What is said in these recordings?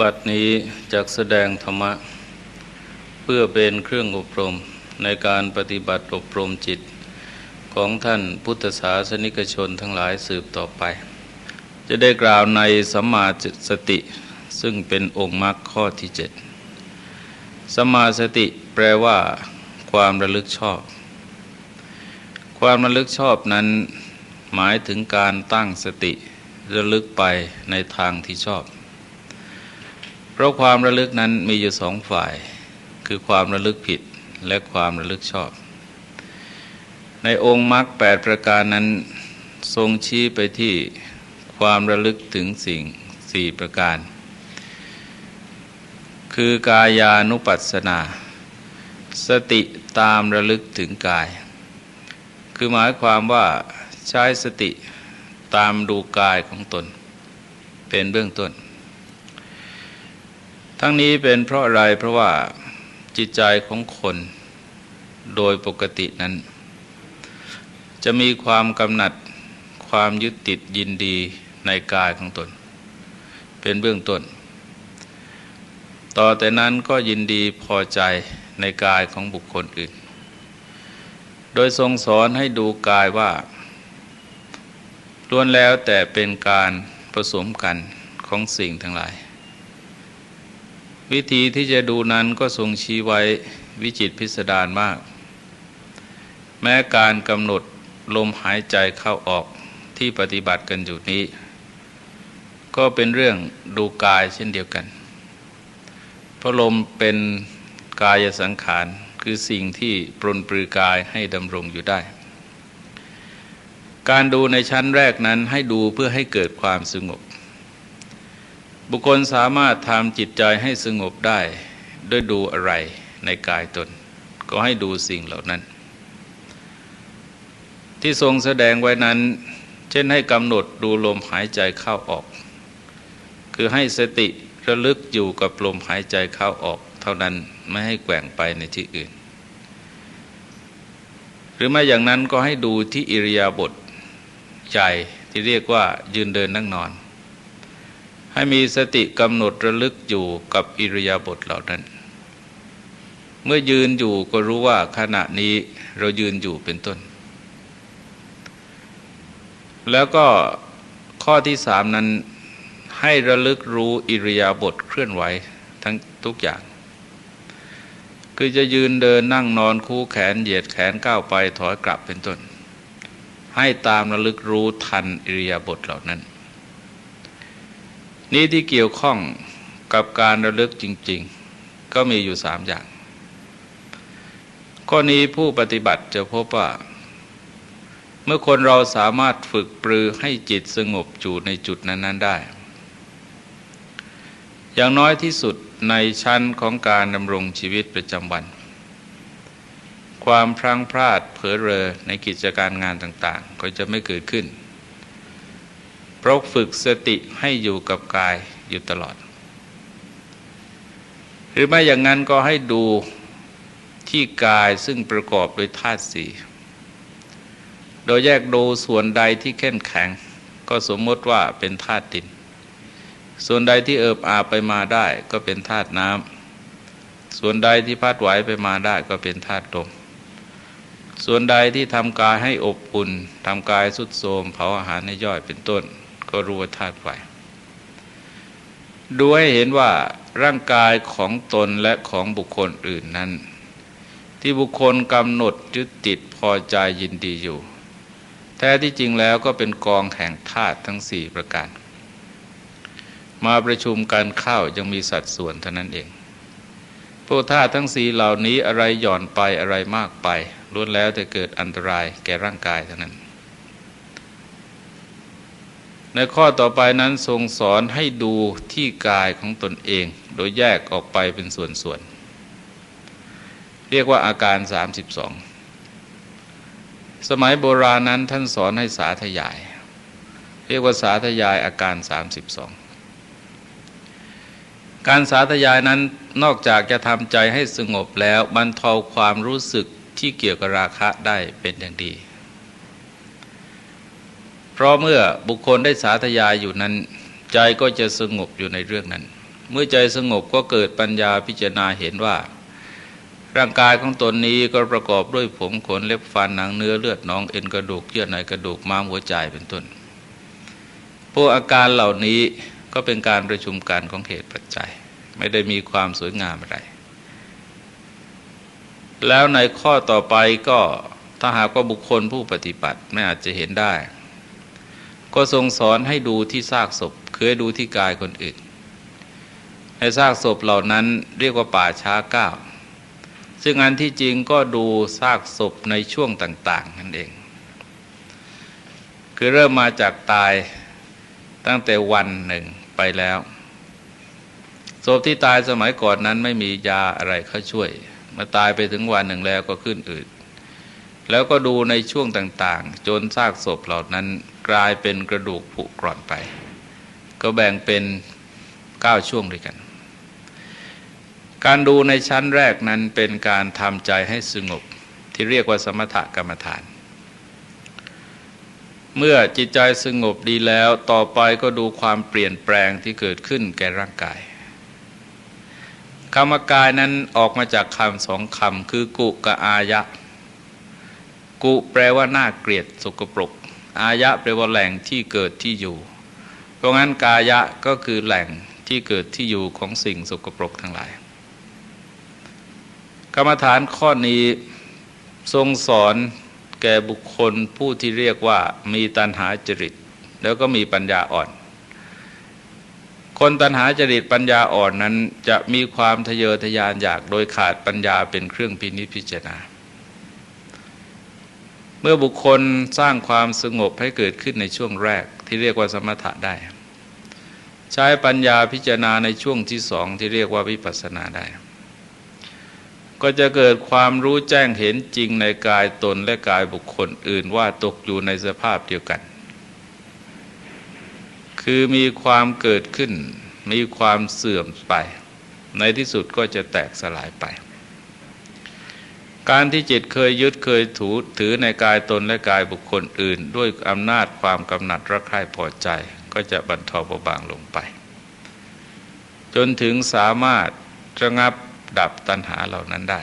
บัดนี้จักแสดงธรรมะ เพื่อเป็นเครื่องอบรมในการปฏิบัติอบรมจิต ของท่านพุทธศาสนิกชนทั้งหลายสืบต่อไป จะได้กล่าวในสัมมาสติซึ่งเป็นองค์มรรคข้อที่เจ็ดสัมมาสติแปลว่า ความระลึกชอบ ความระลึกชอบนั้น หมายถึงการตั้งสติระลึกไปในทางที่ชอบ เพราะความระลึกนั้นมีอยู่สองฝ่าย คือความระลึกผิดและความระลึกชอบ ในองค์มรรคแปดประการนั้น ทรงชี้ไปที่ความระลึกถึงสิ่งสี่ประการ คือกายานุปัสสนา สติตามระลึกถึงกาย คือหมายความว่าใช้สติตามดูกายของตน เป็นเบื้องต้น ทั้งนี้เป็นเพราะอะไรเพราะว่าจิตใจของคนโดยปกตินั้น จะมีความกำหนัดความยึดติดยินดีในกายของตน เป็นเบื้องต้น ต่อแต่นั้นก็ยินดีพอใจในกายของบุคคลอื่น โดยทรงสอนให้ดูกายว่าล้วนแล้วแต่เป็นการผสมกันของสิ่งทั้งหลาย วิธีที่จะดูนั้นก็ทรงชี้ไว้วิจิตพิสดารมาก แม้การกำหนดลมหายใจเข้าออกที่ปฏิบัติกันอยู่นี้ ก็เป็นเรื่องดูกายเช่นเดียวกัน เพราะลมเป็นกายสังขารคือสิ่งที่ปรนปรือกายให้ดำรงอยู่ได้ การดูในชั้นแรกนั้นให้ดูเพื่อให้เกิดความสงบ บุคคลสามารถทำจิตใจให้สงบได้ด้วยดูอะไรในกายตน ก็ให้ดูสิ่งเหล่านั้น ที่ทรงแสดงไว้นั้น เช่นให้กำหนดดูลมหายใจเข้าออก คือให้สติระลึกอยู่กับลมหายใจเข้าออก เท่านั้นไม่ให้แกว่งไปในที่อื่น หรือไม่อย่างนั้นก็ให้ดูที่อิริยาบถใจที่เรียกว่ายืนเดินนั่งนอน ให้มีสติกำหนดระลึกอยู่กับอิริยาบถเหล่านั้น เมื่อยืนอยู่ก็รู้ว่าขณะนี้เรายืนอยู่เป็นต้น แล้วก็ข้อที่สามนั้นให้ระลึกรู้อิริยาบถเคลื่อนไหวทั้งทุกอย่าง คือจะยืนเดินนั่งนอนคู่แขนเหยียดแขนก้าวไปถอยกลับเป็นต้น ให้ตามระลึกรู้ทันอิริยาบถเหล่านั้น นี้ที่เกี่ยวข้องกับการระลึกจริง ๆ ก็มีอยู่สามอย่าง ข้อนี้ผู้ปฏิบัติจะพบว่า เมื่อคนเราสามารถฝึกปรือให้จิตสงบอยู่ในจุดนั้น ๆ ได้ อย่างน้อยที่สุดในชั้นของการดำรงชีวิตประจำวัน ความพลังพลาดเผลอเรอในกิจการงานต่าง ๆ ก็จะไม่เกิดขึ้น เพราะฝึกสติให้อยู่กับกายอยู่ตลอด หรือไม่อย่างนั้นก็ให้ดูที่กายซึ่งประกอบด้วยธาตุสี่โดยแยกดูส่วนใดที่เข้มแข็ง ก็สมมติว่าเป็นธาตุดิน ส่วนใดที่เอิบอาไปมาได้ก็เป็นธาตุน้ำส่วนใดที่พัดไหวไปมาได้ก็เป็นธาตุลมส่วนใดที่ทำกายให้อบอุ่นทำกายสุดโทมเผาอาหารให้ย่อยเป็นต้น ก็รู้ว่าธาตุไฟดูให้เห็นว่าร่างกายของตนและของบุคคลอื่นนั้น ที่บุคคลกำหนดยึดติดพอใจยินดีอยู่ แท้ที่จริงแล้วก็เป็นกองแห่งธาตุทั้งสี่ประการ มาประชุมกันเข้ายังมีสัดส่วนเท่านั้นเองพวกธาตุทั้งสี่เหล่านี้อะไรหย่อนไปอะไรมากไปล้วนแล้วจะเกิดอันตรายแก่ร่างกายเท่านั้น ในข้อต่อไปนั้นทรงสอนให้ดูที่กายของตนเอง โดยแยกออกไปเป็นส่วนๆ เรียกว่าอาการ 32 สมัยโบราณนั้นท่านสอนให้สาธยาย เรียกว่าสาธยายอาการ 32 การสาธยายนั้นนอกจากจะทำใจให้สงบแล้วบรรเทาความรู้สึกที่เกี่ยวกับราคะได้เป็นอย่างดี ราะเมื่อบุคคลได้สาธยายอยู่นั้น ใจก็จะสงบอยู่ในเรื่องนั้น เมื่อใจสงบก็เกิดปัญญาพิจารณาเห็นว่า ร่างกายของตนนี้ก็ประกอบด้วยผมขนเล็บฟันหนังเนื้อเลือดน้องเอ็นกระดูกเยื่อในกระดูกม้ามหัวใจเป็นต้น พวกอาการเหล่านี้ก็เป็นการประชุมกันของเหตุปัจจัย ไม่ได้มีความสวยงามอะไร แล้วในข้อต่อไปก็ถ้าหากว่าบุคคลผู้ปฏิบัติไม่อาจจะเห็นได้ ก็ทรงสอนให้ดูที่ซากศพคือดูที่กายคนอื่นในซากศพเหล่านั้นเรียกว่าป่าช้าเก้าซึ่งอันที่จริงก็ดูซากศพในช่วงต่าง ๆ นั่นเอง คือเริ่มมาจากตายตั้งแต่วันหนึ่งไปแล้วศพที่ตายสมัยก่อนนั้นไม่มียาอะไรเข้าช่วย มาตายไปถึงวันหนึ่งแล้วก็ขึ้นอืด แล้วก็ดูในช่วงต่างๆ จนซากศพเหล่านั้นกลายเป็นกระดูกผุกร่อนไป ก็แบ่งเป็นเก้าช่วงด้วยกัน การดูในชั้นแรกนั้นเป็นการทำใจให้สงบที่เรียกว่าสมถกรรมฐาน เมื่อจิตใจสงบดีแล้วต่อไปก็ดูความเปลี่ยนแปลงที่เกิดขึ้นแก่ร่างกายคำกายนั้นออกมาจากคำสองคำคือกุกับอายะ กุแปลว่าน่าเกลียดสกปรก อายะแปลว่าแหล่งที่เกิดที่อยู่ เพราะงั้นกายะก็คือแหล่งที่เกิดที่อยู่ของสิ่งสกปรกทั้งหลาย กรรมฐานข้อนี้ทรงสอนแก่บุคคลผู้ที่เรียกว่ามีตัณหาจริต แล้วก็มีปัญญาอ่อน คนตัณหาจริตปัญญาอ่อนนั้นจะมีความทะเยอทะยานอยากโดยขาดปัญญาเป็นเครื่องพินิจพิจารณา เมื่อบุคคลสร้างความสงบให้เกิดขึ้นในช่วงแรกที่เรียกว่าสมถะได้ ใช้ปัญญาพิจารณาในช่วงที่สองที่เรียกว่าวิปัสสนาได้ ก็จะเกิดความรู้แจ้งเห็นจริงในกายตนและกายบุคคลอื่นว่าตกอยู่ในสภาพเดียวกัน คือมีความเกิดขึ้น มีความเสื่อมไป ในที่สุดก็จะแตกสลายไป การที่จิตเคยยึดเคยถูถือในกายตนและกายบุคคลอื่น ด้วยอำนาจความกำหนัดรักใคร่พอใจ ก็จะบรรเทาเบาบางลงไป จนถึงสามารถระงับดับตัณหาเหล่านั้นได้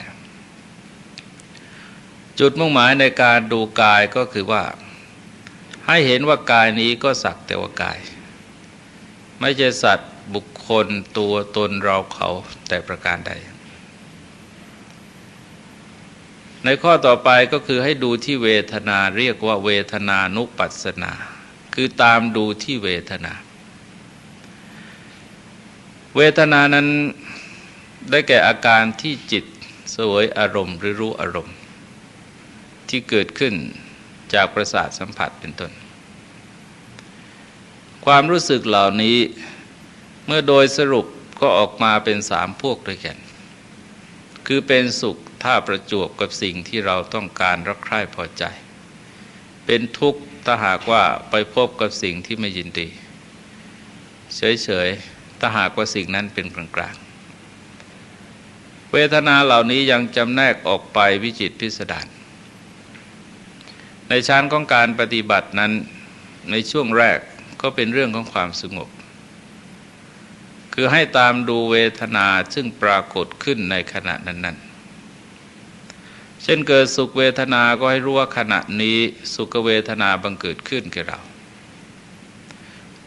จุดมุ่งหมายในการดูกายก็คือว่า ให้เห็นว่ากายนี้ก็สักแต่ว่ากาย ไม่ใช่สัตว์บุคคลตัวตนเราเขาแต่ประการใด ในข้อต่อไปก็คือให้ดูที่เวทนาเรียกว่าเวทนานุปัสนา คือตามดูที่เวทนา เวทนานั้นได้แก่อาการที่จิตสวยอารมณ์หรือรู้อารมณ์ ที่เกิดขึ้นจากประสาทสัมผัสเป็นต้น ความรู้สึกเหล่านี้เมื่อโดยสรุปก็ออกมาเป็นสามพวกด้วยกัน คือเป็นสุข ถ้าประจวบกับสิ่งที่เราต้องการรักใคร่พอใจ เป็นทุกข์ถ้าหากว่าไปพบกับสิ่งที่ไม่ยินดี เฉยๆถ้าหากว่าสิ่งนั้นเป็นกลางๆ เวทนาเหล่านี้ยังจำแนกออกไปวิจิตพิสดารในชั้นของการปฏิบัตินั้นในช่วงแรกก็เป็นเรื่องของความสงบ คือให้ตามดูเวทนาซึ่งปรากฏขึ้นในขณะนั้นๆ ช่นเกิดสุขเวทนาก็ให้รู้ว่าขณะนี้สุขเวทนาบังเกิดขึ้นแก่เรา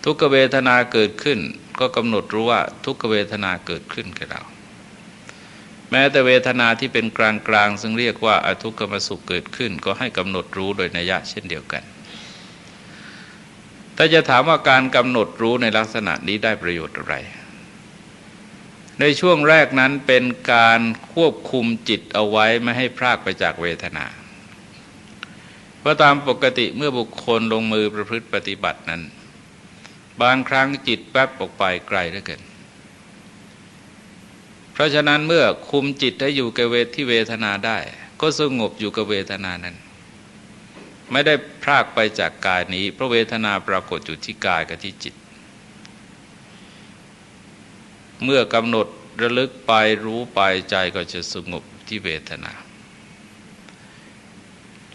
ทุกเวทนาเกิดขึ้น ก็กำหนดรู้ว่าทุกเวทนาเกิดขึ้นแก่เรา แม้แต่เวทนาที่เป็นกลางๆซึ่งเรียกว่าอทุกขมสุขเกิดขึ้น ก็ให้กำหนดรู้โดยนัยยะเช่นเดียวกันถ้าจะถามว่าการกำหนดรู้ในลักษณะนี้ได้ประโยชน์อะไร ในช่วงแรกนั้นเป็นการควบคุมจิตเอาไว้ไม่ให้พรากไปจากเวทนา เพราะตามปกติเมื่อบุคคลลงมือประพฤติปฏิบัตินั้น บางครั้งจิตแป๊บออกไปไกลเหลือเกิน เพราะฉะนั้นเมื่อคุมจิตให้อยู่กับเวทที่เวทนาได้ ก็สงบอยู่กับเวทนานั้น ไม่ได้พรากไปจากกายนี้เพราะเวทนาปรากฏอยู่ที่กายกับที่จิต เมื่อกำหนดระลึกไปรู้ไปใจก็จะสงบที่เวทนา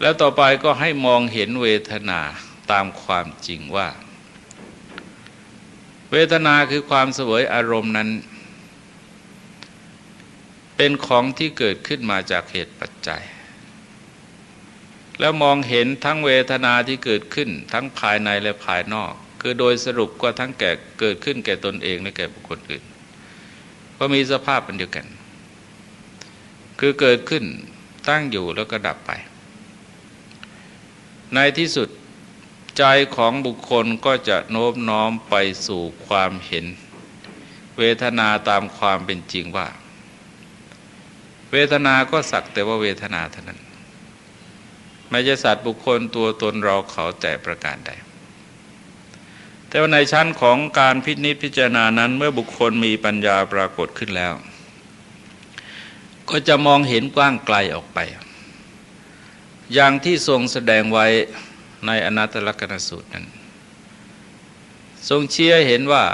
แล้วต่อไปก็ให้มองเห็นเวทนาตามความจริงว่า เวทนาคือความเสวยอารมณ์นั้น เป็นของที่เกิดขึ้นมาจากเหตุปัจจัย แล้วมองเห็นทั้งเวทนาที่เกิดขึ้น ทั้งภายในและภายนอก คือโดยสรุปก็ทั้งแก่เกิดขึ้นแก่ตนเองและแก่บุคคลอื่น ก็มีสภาพเป็นเดียวกัน คือเกิดขึ้นตั้งอยู่แล้วก็ดับไป ในที่สุดใจของบุคคลก็จะโน้มน้อมไปสู่ความเห็น เวทนาตามความเป็นจริงว่า เวทนาก็สักแต่ว่าเวทนาเท่านั้น ไม่ใช่สัตว์บุคคลตัวตนเราเขาแต่ประการใด แต่ว่าในชั้นของการพิจิตพิจารณานั้น เมื่อบุคคลมีปัญญาปรากฏขึ้นแล้ว ก็จะมองเห็นกว้างไกลออกไป อย่างที่ทรงแสดงไว้ในอนัตตลกนสูตรนั้น ทรงเชี้เห็นว่า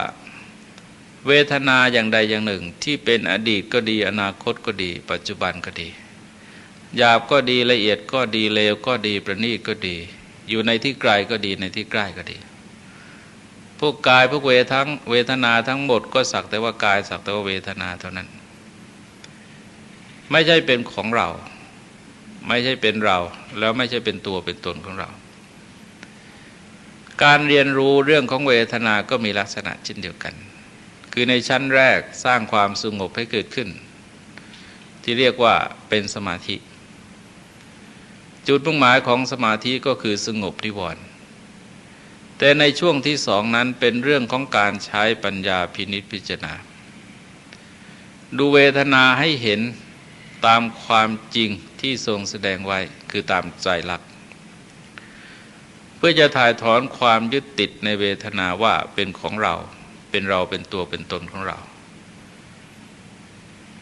เวทนาอย่างใดอย่างหนึ่งที่เป็นอดีตก็ดีอนาคตก็ดี ปัจจุบันก็ดีหยาบก็ดีละเอียดก็ดีเลวก็ดีประณีตก็ดี อยู่ในที่ไกลก็ดีในที่ใกล้ก็ดี พวกกายพวกเวทั้งเวทนาทั้งหมดก็สักแต่ว่ากายสักแต่ว่าเวทนาเท่านั้น ไม่ใช่เป็นของเรา ไม่ใช่เป็นเรา แล้วไม่ใช่เป็นตัวเป็นตนของเรา การเรียนรู้เรื่องของเวทนาก็มีลักษณะเช่นเดียวกัน คือในชั้นแรกสร้างความสงบให้เกิดขึ้น ที่เรียกว่าเป็นสมาธิ จุดมุ่งหมายของสมาธิก็คือสงบนิวรณ์ แต่ในช่วงที่สองนั้นเป็นเรื่องของการใช้ปัญญาพินิจพิจารณา ดูเวทนาให้เห็นตามความจริงที่ทรงแสดงไว้คือตามใจรัก เพื่อจะถ่ายถอนความยึดติดในเวทนาว่าเป็นของเรา เป็นเราเป็นตัวเป็นตนของเรา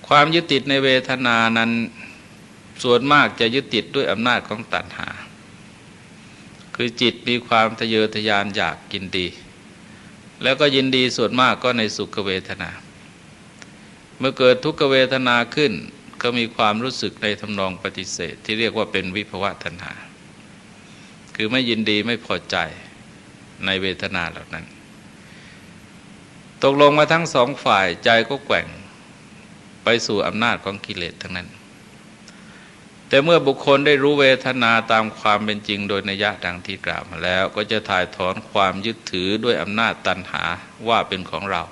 ความยึดติดในเวทนานั้นส่วนมากจะยึดติดด้วยอำนาจของตัณหา คือจิตมีความทะเยอทะยานอยากกินดี แล้วก็ยินดีส่วนมากก็ในสุขเวทนา เมื่อเกิดทุกขเวทนาขึ้นก็มีความรู้สึกในทำนองปฏิเสธ ที่เรียกว่าเป็นวิภวะตัณหา คือไม่ยินดีไม่พอใจในเวทนาเหล่านั้น ตกลงมาทั้งสองฝ่ายใจก็แกว่งไปสู่อำนาจของกิเลสทั้งนั้น แต่เมื่อบุคคลได้รู้เวทนาตามความเป็นจริงโดยนัยะดังที่กล่าวมาแล้ว ก็จะถ่ายถอนความยึดถือด้วยอำนาจตันหาว่าเป็นของเรา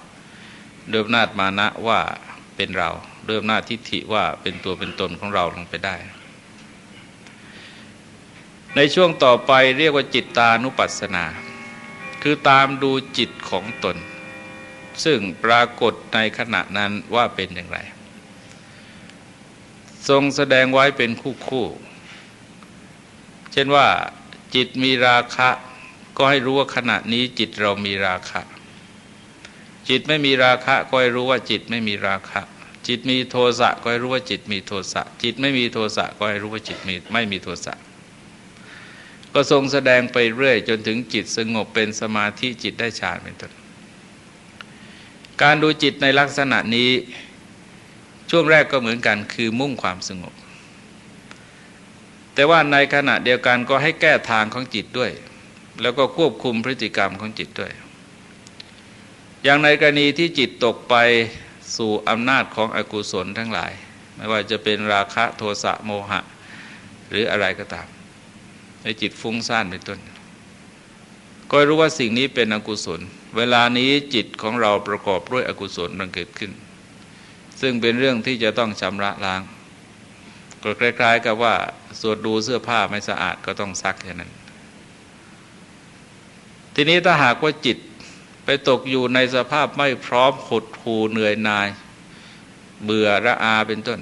ด้วยอำนาจมานะว่าเป็นเราด้วยอำนาจทิฏฐิว่าเป็นตัวเป็นตนของเราลงไปได้ ในช่วงต่อไปเรียกว่าจิตตานุปัสสนา คือตามดูจิตของตน ซึ่งปรากฏในขณะนั้นว่าเป็นอย่างไร ทรงแสดงไว้เป็นคู่คู่ เช่นว่าจิตมีราคะ ก็ให้รู้ว่าขณะนี้จิตเรามีราคะ จิตไม่มีราคะ ก็ให้รู้ว่าจิตไม่มีราคะ จิตมีโทสะก็ให้รู้ว่าจิตมีโทสะ จิตไม่มีโทสะก็ให้รู้ว่าจิตมีไม่มีโทสะก็ทรงแสดงไปเรื่อย จนถึงจิตสงบเป็นสมาธิจิตได้ฌานเป็นต้นการดูจิตในลักษณะนี้ ช่วงแรกก็เหมือนกันคือมุ่งความสงบ แต่ว่าในขณะเดียวกันก็ให้แก้ทางของจิตด้วย แล้วก็ควบคุมพฤติกรรมของจิตด้วย อย่างในกรณีที่จิตตกไปสู่อำนาจของอกุศลทั้งหลาย ไม่ว่าจะเป็นราคะโทสะโมหะ หรืออะไรก็ตามในจิตฟุ้งซ่านเป็นต้น ก็รู้ว่าสิ่งนี้เป็นอกุศล เวลานี้จิตของเราประกอบด้วยอกุศลมันเกิดขึ้น ซึ่งเป็นเรื่องที่จะต้องชำระล้างก็คล้ายๆกับว่าสวดดูเสื้อผ้าไม่สะอาดก็ต้องซักแค่นั้น ทีนี้ถ้าหากว่าจิตไปตกอยู่ในสภาพไม่พร้อมหดหูเหนื่อยนาย เบื่อระอาเป็นต้น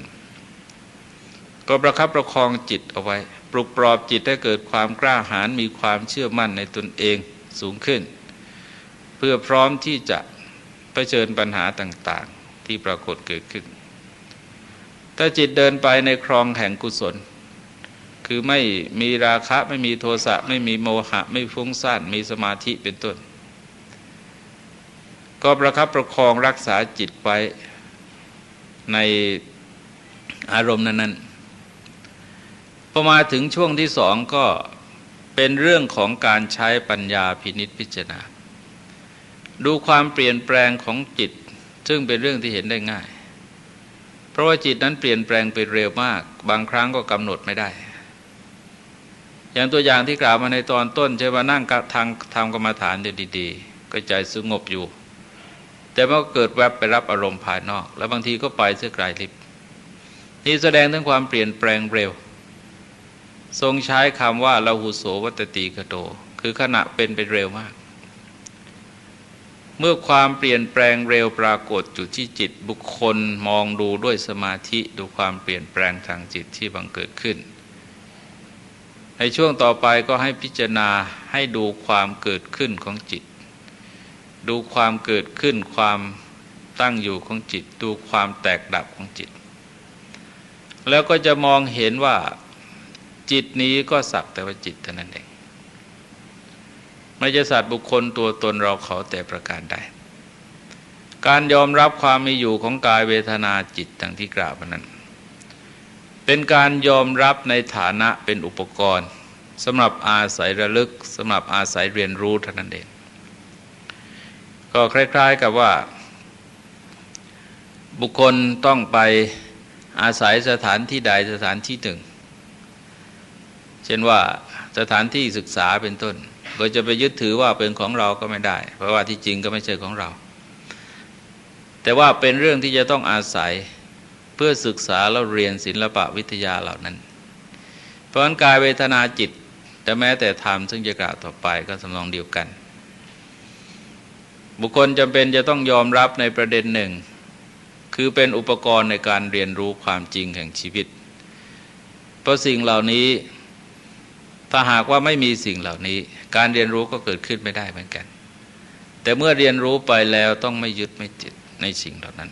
ก็ประคับประคองจิตเอาไว้ ปลุกปลอบจิตให้เกิดความกล้าหาญมีความเชื่อมั่นในตนเองสูงขึ้น เพื่อพร้อมที่จะะเผชิญปัญหาต่างๆ ที่ปรากฏเกิดขึ้น ถ้าจิตเดินไปในครองแห่งกุศล คือไม่มีราคะไม่มีโทสะไม่มีโมหะ ไม่ฟุ้งซ่านมีสมาธิเป็นต้น ก็ประคับประคองรักษาจิตไว้ในอารมณ์นั้นๆพอมาถึงช่วงที่สองก็เป็นเรื่องของการใช้ปัญญาพินิษพิจารณาดูความเปลี่ยนแปลงของจิต ซึ่งเป็นเรื่องที่เห็นได้ง่าย เพราะว่าจิตนั้นเปลี่ยนแปลงไปเร็วมาก บางครั้งก็กำหนดไม่ได้ อย่างตัวอย่างที่กล่าวมาในตอนต้นใช่ว่านั่งทางทำกรรมฐานดีๆ ก็ใจสงบอยู่ แต่เมื่อเกิดแวบไปรับอารมณ์ภายนอก แล้วบางทีก็ไปเสื้อกลายลิบนี่แสดงถึงความเปลี่ยนแปลงเร็ว ทรงใช้คำว่าลาหุโสวัตติกโต คือขณะเป็นไปเร็วมาก เมื่อความเปลี่ยนแปลงเร็วปรากฏอยู่ที่จิตบุคคลมองดูด้วยสมาธิดูความเปลี่ยนแปลงทางจิตที่บังเกิดขึ้น ในช่วงต่อไปก็ให้พิจารณาให้ดูความเกิดขึ้นของจิต ดูความเกิดขึ้นความตั้งอยู่ของจิต ดูความแตกดับของจิต แล้วก็จะมองเห็นว่าจิตนี้ก็สักแต่ว่าจิตเท่านั้นเอง ไม่ใช่สัตว์บุคคลตัวตนเราเขาแต่ประการใดการยอมรับความมีอยู่ของกายเวทนาจิตดังที่กล่าวมานั้น เป็นการยอมรับในฐานะเป็นอุปกรณ์สำหรับอาศัยระลึกสำหรับอาศัยเรียนรู้เท่านั้นเองก็คล้าย ๆกับว่า บุคคลต้องไปอาศัยสถานที่ใดสถานที่หนึ่ง เช่นว่าสถานที่ศึกษาเป็นต้น ก็จะไปยึดถือว่าเป็นของเราก็ไม่ได้ เพราะว่าที่จริงก็ไม่ใช่ของเรา แต่ว่าเป็นเรื่องที่จะต้องอาศัยเพื่อศึกษาแล้วเรียนศิลปะวิทยาเหล่านั้น เพราะนั้นกายเวทนาจิตแต่แม้แต่ธรรมซึ่งจะกล่าวต่อไปก็สำนองเดียวกัน บุคคลจำเป็นจะต้องยอมรับในประเด็นหนึ่ง คือเป็นอุปกรณ์ในการเรียนรู้ความจริงแห่งชีวิต เพราะสิ่งเหล่านี้ ถ้าหากว่าไม่มีสิ่งเหล่านี้ การเรียนรู้ก็เกิดขึ้นไม่ได้เหมือนกัน แต่เมื่อเรียนรู้ไปแล้วต้องไม่ยึดไม่จิตในสิ่งเหล่านั้น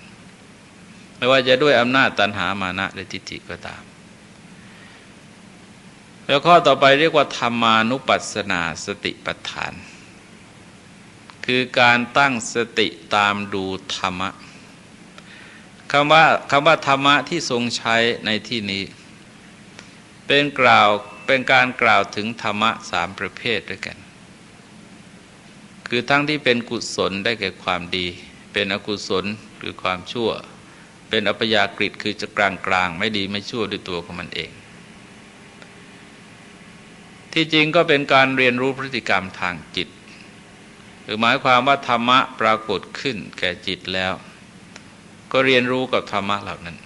ไม่ว่าจะด้วยอำนาจตันหามานะหรือทิฏฐิก็ตาม แล้วข้อต่อไปเรียกว่าธรรมานุปัสสนาสติปัฏฐาน คือการตั้งสติตามดูธรรมะคำว่าคำว่าธรรมะที่ทรงใช้ในที่นี้ เป็นกล่าว เป็นการกล่าวถึงธรรมะสามประเภทด้วยกัน คือทั้งที่เป็นกุศลได้แก่ความดี เป็นอกุศลหรือความชั่ว เป็นอัปยากฤิคือจะกลางกลางไม่ดีไม่ชั่วด้วยตัวของมันเอง ที่จริงก็เป็นการเรียนรู้พฤติกรรมทางจิต หรือหมายความว่าธรรมะปรากฏขึ้นแก่จิตแล้ว ก็เรียนรู้กับธรรมะเหล่านั้น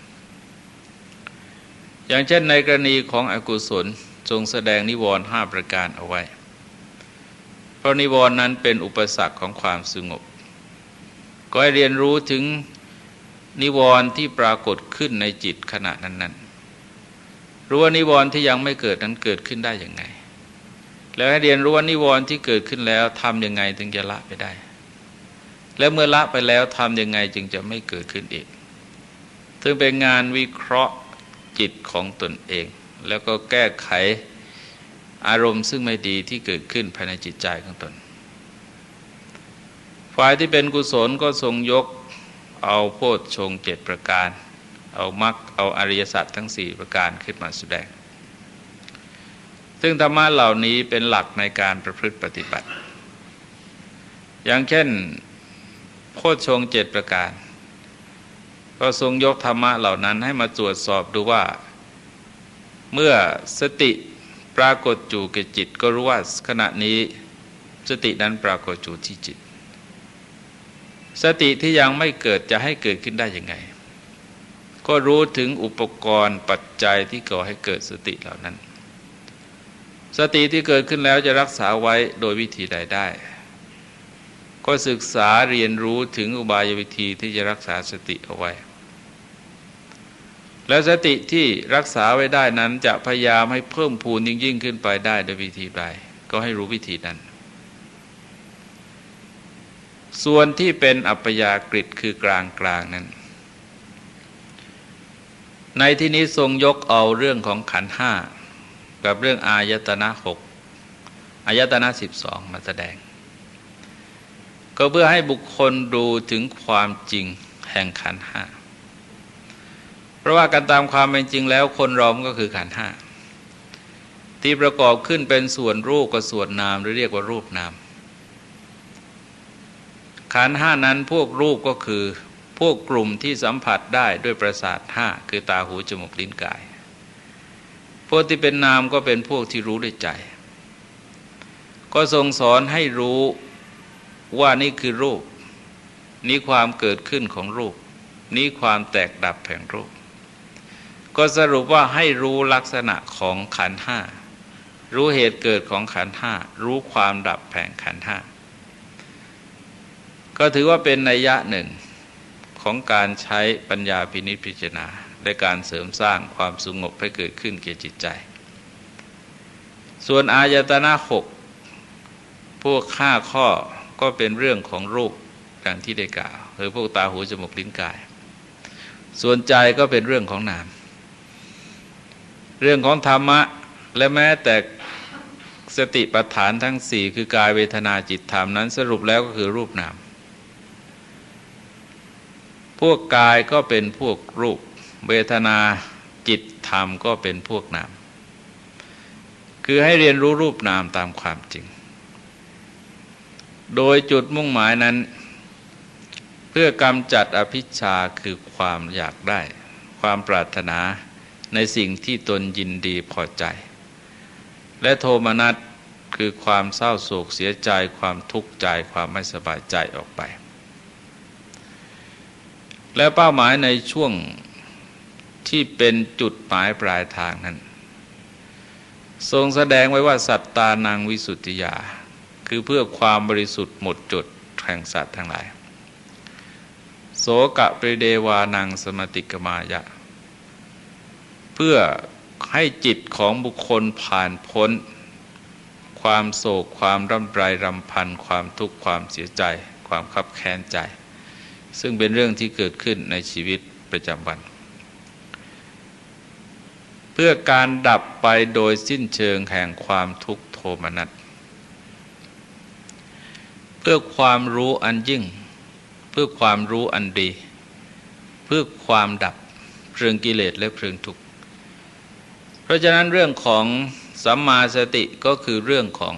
อย่างเช่นในกรณีของอกุศล ทรงแสดงนิวรณ์ห้าประการเอาไว้ เพราะนิวรณ์นั้นเป็นอุปสรรคของความสงบ ก็ให้เรียนรู้ถึงนิวรณ์ที่ปรากฏขึ้นในจิตขณะนั้นๆ รู้ว่านิวรณ์ที่ยังไม่เกิดนั้นเกิดขึ้นได้อย่างไง แล้วให้เรียนรู้ว่านิวรณ์ที่เกิดขึ้นแล้วทำยังไงถึงจะละไปได้ แล้วเมื่อละไปแล้วทำยังไงจึงจะไม่เกิดขึ้นอีก ซึ่งเป็นงานวิเคราะห์จิตของตนเอง แล้วก็แก้ไขอารมณ์ซึ่งไม่ดีที่เกิดขึ้นภายในจิตใจของตน ฝ่ายที่เป็นกุศลก็ทรงยกเอาโพชฌงเจ็ดประการ เอามรรคเอาอริยสัจทั้งสี่ประการขึ้นมาแสดง ซึ่งธรรมะเหล่านี้เป็นหลักในการประพฤติปฏิบัติ อย่างเช่น โพชฌงเจ็ดประการ ก็ทรงยกธรรมะเหล่านั้นให้มาตรวจสอบดูว่า เมื่อสติปรากฏอยู่กับจิตก็รู้ว่าขณะนี้สตินั้นปรากฏอยู่ที่จิต สติที่ยังไม่เกิดจะให้เกิดขึ้นได้ยังไง ก็รู้ถึงอุปกรณ์ปัจจัยที่ก่อให้เกิดสติเหล่านั้น สติที่เกิดขึ้นแล้วจะรักษาไว้โดยวิธีใดได้ ก็ศึกษาเรียนรู้ถึงอุบายวิธีที่จะรักษาสติเอาไว้ แล้วสติที่รักษาไว้ได้นั้นจะพยายามให้เพิ่มพูนยิ่งยิ่งขึ้นไปได้โดยวิธีใดก็ให้รู้วิธีนั้น ส่วนที่เป็นอัปยากฤิคือกลางกลางนั้น ในที่นี้ทรงยกเอาเรื่องของขันห้ากับเรื่องอายตนะหกอายตนะสิบสองมาแสดง ก็เพื่อให้บุคคลดูถึงความจริงแห่งขันห้า เพราะว่าการตามความเป็นจริงแล้วคนเรอมก็คือขันห้าที่ประกอบขึ้นเป็นส่วนรูปกับส่วนนามหรือเรียกว่ารูปนามขันห้านั้นพวกรูปก็คือพวกกลุ่มที่สัมผัสได้ด้วยประสาทห้าคือตาหูจมูกลิ้นกาย พวกที่เป็นนามก็เป็นพวกที่รู้ด้วยใจ ก็ทรงสอนให้รู้ว่านี่คือรูป นี้ความเกิดขึ้นของรูป นี้ความแตกดับแห่งรูป ก็สรุปว่าให้รู้ลักษณะของขันห้ารู้เหตุเกิดของขันห้ารู้ความดับแห่งขันห้าก็ถือว่าเป็นนัยยะหนึ่งของการใช้ปัญญาพินิจพิจารณาและการเสริมสร้างความสงบให้เกิดขึ้นแก่จิตใจ ส่วนอายตนะหกพวกห้าข้อก็เป็นเรื่องของรูปดังที่ได้กล่าวหรือพวกตาหูจมูกลิ้นกาย ส่วนใจก็เป็นเรื่องของนาม เรื่องของธรรมะ และแม้แต่สติปัฏฐานทั้งสี่คือกายเวทนาจิตธรรมนั้นสรุปแล้วก็คือรูปนาม พวกกายก็เป็นพวกรูป เวทนาจิตธรรมก็เป็นพวกนาม คือให้เรียนรู้รูปนามตามความจริง โดยจุดมุ่งหมายนั้น เพื่อกำจัดอภิชาคือความอยากได้ ความปรารถนา ในสิ่งที่ตนยินดีพอใจ และโทมนัสคือความเศร้าโศกเสียใจความทุกข์ใจความไม่สบายใจออกไป และเป้าหมายในช่วงที่เป็นจุดหมายปลายทางนั้น ทรงแสดงไว้ว่าสัตตานางวิสุทธิยา คือเพื่อความบริสุทธิ์หมดจดแห่งสัตว์ทั้งหลาย โสกะปริเดวานังสมติกมายะ เพื่อให้จิตของบุคคลผ่านพ้น ความโศกความร่ำไรรำพัน ความทุกข์ความเสียใจ ความขับแค้นใจ ซึ่งเป็นเรื่องที่เกิดขึ้นในชีวิตประจำวัน เพื่อการดับไปโดยสิ้นเชิงแห่งความทุกข์โทมนัสเพื่อความรู้อันยิ่ง เพื่อความรู้อันดี เพื่อความดับเพลิงกิเลสและเพลิงทุกข์ ราะฉะนั้นเรื่องของสัมมาสติก็คือเรื่องของ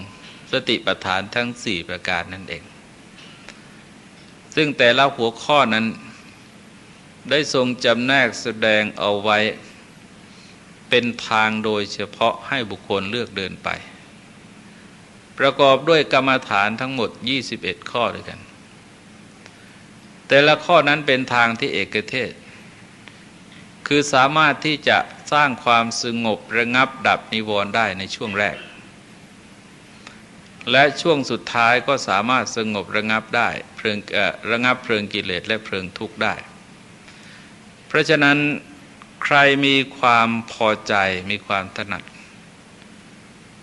สติปัฏฐานทั้งสี่ประการนั่นเอง ซึ่งแต่ละหัวข้อนั้นได้ทรงจำแนกแสดงเอาไว้ เป็นทางโดยเฉพาะให้บุคคลเลือกเดินไป ประกอบด้วยกรรมฐานทั้งหมด 21 ข้อด้วยกัน แต่ละข้อนั้นเป็นทางที่เอกเทศ คือสามารถที่จะสร้างความสงบระงับดับนิวรณ์ได้ในช่วงแรก และช่วงสุดท้ายก็สามารถสงบระงับได้เพลิงระงับเพลิงกิเลสและเพลิงทุกข์ได้ เพราะฉะนั้นใครมีความพอใจมีความถนัด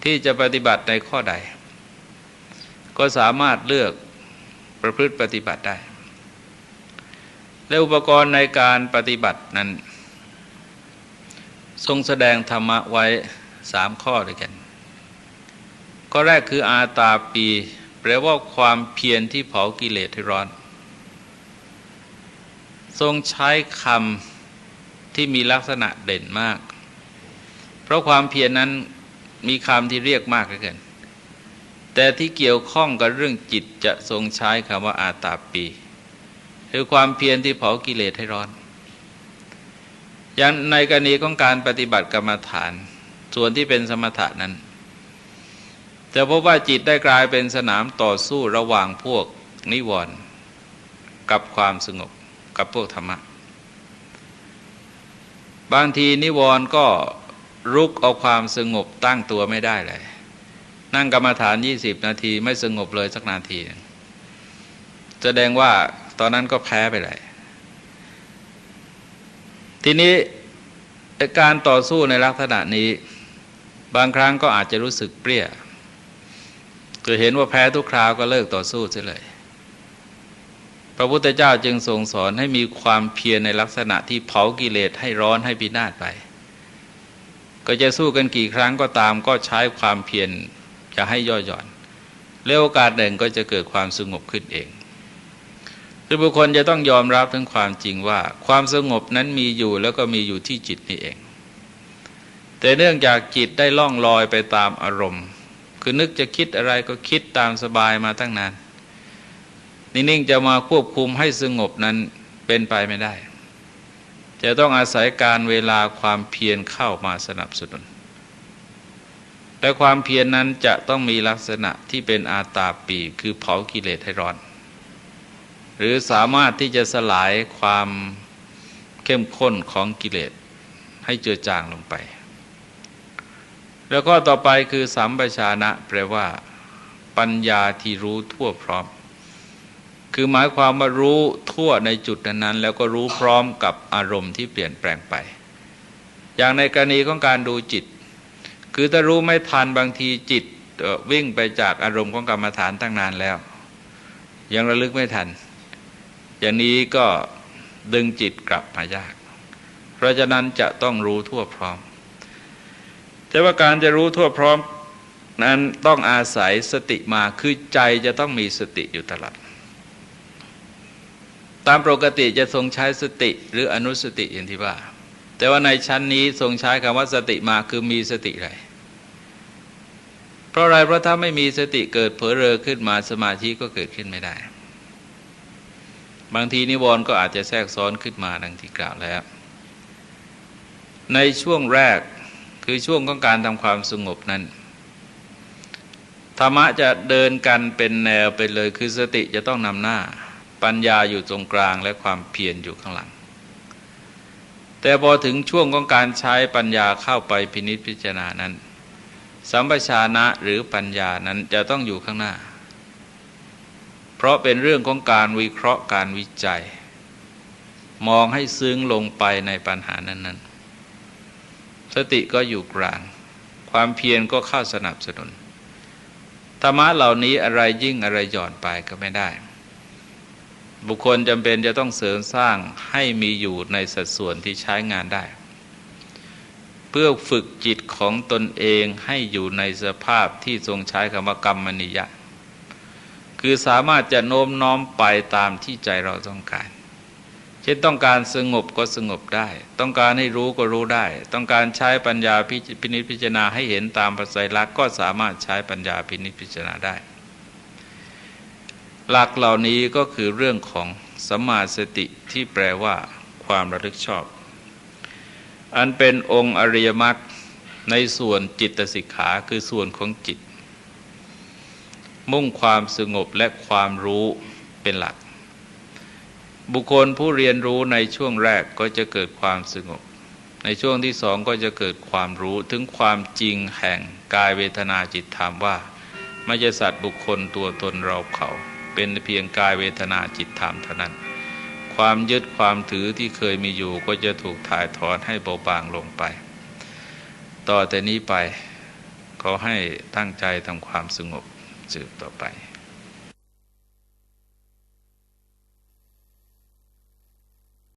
ที่จะปฏิบัติในข้อใด ก็สามารถเลือกประพฤติปฏิบัติได้ และอุปกรณ์ในการปฏิบัตินั้น ทรงแสดงธรรมะไว้สามข้อด้วยกัน ข้อแรกคืออาตาปี แปลว่าความเพียรที่เผากิเลสให้ร้อน ทรงใช้คำที่มีลักษณะเด่นมาก เพราะความเพียรนนั้นมีคำที่เรียกมากเหลือเกิน แต่ที่เกี่ยวข้องกับเรื่องจิตจะทรงใช้คำว่าอาตาปี คือความเพียรที่เผากิเลสให้ร้อน อย่างในกรณีของการปฏิบัติกรรมฐาน ส่วนที่เป็นสมถะนั้น จะพบว่าจิตได้กลายเป็นสนามต่อสู้ระหว่างพวกนิวรณ์กับความสงบกับพวกธรรมะ บางทีนิวรณ์ก็รุกเอาความสงบตั้งตัวไม่ได้เลย นั่งกรรมฐาน 20 นาทีไม่สงบเลยสักนาที แสดงว่าตอนนั้นก็แพ้ไปเลย ทีนี้การต่อสู้ในลักษณะนี้ บางครั้งก็อาจจะรู้สึกเปรี้ยคือเห็นว่าแพ้ทุกคราวก็เลิกต่อสู้เสียเลย พระพุทธเจ้าจึงทรงสอนให้มีความเพียรในลักษณะที่เผากิเลสให้ร้อนให้พินาศไป ก็จะสู้กันกี่ครั้งก็ตามก็ใช้ความเพียรจะให้ย่อหย่อนแล้วโอกาสหนึ่งก็จะเกิดความสงบขึ้นเอง คือบุคคลจะต้องยอมรับทั้งความจริงว่า ความสงบนั้นมีอยู่แล้วก็มีอยู่ที่จิตนี่เอง แต่เนื่องจากจิตได้ล่องลอยไปตามอารมณ์ คือนึกจะคิดอะไรก็คิดตามสบายมาตั้งนานนิ่งๆจะมาควบคุมให้สงบนั้นเป็นไปไม่ได้ จะต้องอาศัยการเวลาความเพียรเข้ามาสนับสนุนและความเพียรนนั้นจะต้องมีลักษณะที่เป็นอาตาปี คือเผากิเลสให้ร้อน หรือสามารถที่จะสลายความเข้มข้นของกิเลสให้เจือจางลงไป แล้วก็ต่อไปคือสัมปชานะแปลว่า ปัญญาที่รู้ทั่วพร้อม คือหมายความว่ารู้ทั่วในจุดนั้นแล้วก็รู้พร้อมกับอารมณ์ที่เปลี่ยนแปลงไป อย่างในกรณีของการดูจิต คือถ้ารู้ไม่ทันบางทีจิตวิ่งไปจากอารมณ์ของกรรมฐานตั้งนานแล้ว ยังระลึกไม่ทัน อย่างนี้ก็ดึงจิตกลับมายาก เพราะฉะนั้นจะต้องรู้ทั่วพร้อม แต่ว่าการจะรู้ทั่วพร้อมนั้นต้องอาศัยสติมาคือใจจะต้องมีสติอยู่ตลอดตามปกติจะทรงใช้สติหรืออนุสติอย่างที่ว่า แต่ว่าในชั้นนี้ทรงใช้คำว่าสติมาคือมีสติไรเพราะอะไรเพราะถ้าไม่มีสติเกิดเผลอเรอขึ้นมาสมาธิก็เกิดขึ้นไม่ได้ บางทีนิวรณ์ก็อาจจะแทรกซ้อนขึ้นมาดังที่กล่าวแล้ว ในช่วงแรกคือช่วงของการทำความสงบนั้นธรรมะจะเดินกันเป็นแนวไปเลยคือสติจะต้องนำหน้า ปัญญาอยู่ตรงกลางและความเพียรอยู่ข้างหลัง แต่พอถึงช่วงของการใช้ปัญญาเข้าไปพินิจพิจารณานั้น สัมปชานะหรือปัญญานั้นจะต้องอยู่ข้างหน้า เพราะเป็นเรื่องของการวิเคราะห์การวิจัย มองให้ซึ้งลงไปในปัญหานั้น ๆ สติก็อยู่กลาง ความเพียรก็เข้าสนับสนุนธรรมะเหล่านี้อะไรยิ่งอะไรหย่อนไปก็ไม่ได้ บุคคลจำเป็นจะต้องเสริมสร้างให้มีอยู่ในสัดส่วนที่ใช้งานได้ เพื่อฝึกจิตของตนเองให้อยู่ในสภาพที่ทรงใช้คำว่ากรรมนิยะ คือสามารถจะโน้มน้อมไปตามที่ใจเราต้องการ เช่นต้องการสงบก็สงบได้ ต้องการให้รู้ก็รู้ได้ ต้องการใช้ปัญญาพินิจพิจารณาให้เห็นตามปัจจัยลักก็สามารถใช้ปัญญาพินิจพิจารณาได้ หลักเหล่านี้ก็คือเรื่องของสมาสติที่แปลว่า ความระลึกชอบ อันเป็นองค์อริยมรรคในส่วนจิตสิกขาคือส่วนของจิต มุ่งความสงบและความรู้เป็นหลัก บุคคลผู้เรียนรู้ในช่วงแรกก็จะเกิดความสงบ ในช่วงที่สองก็จะเกิดความรู้ถึงความจริงแห่งกายเวทนาจิตธรรมว่าไม่ใช่สัตว์บุคคลตัวตนเราเขา เป็นเพียงกายเวทนาจิตธรรมเท่านั้น ความยึดความถือที่เคยมีอยู่ก็จะถูกถ่ายถอนให้เบาบางลงไป ต่อแต่นี้ไปขอให้ตั้งใจทำความสงบ สืบต่อไป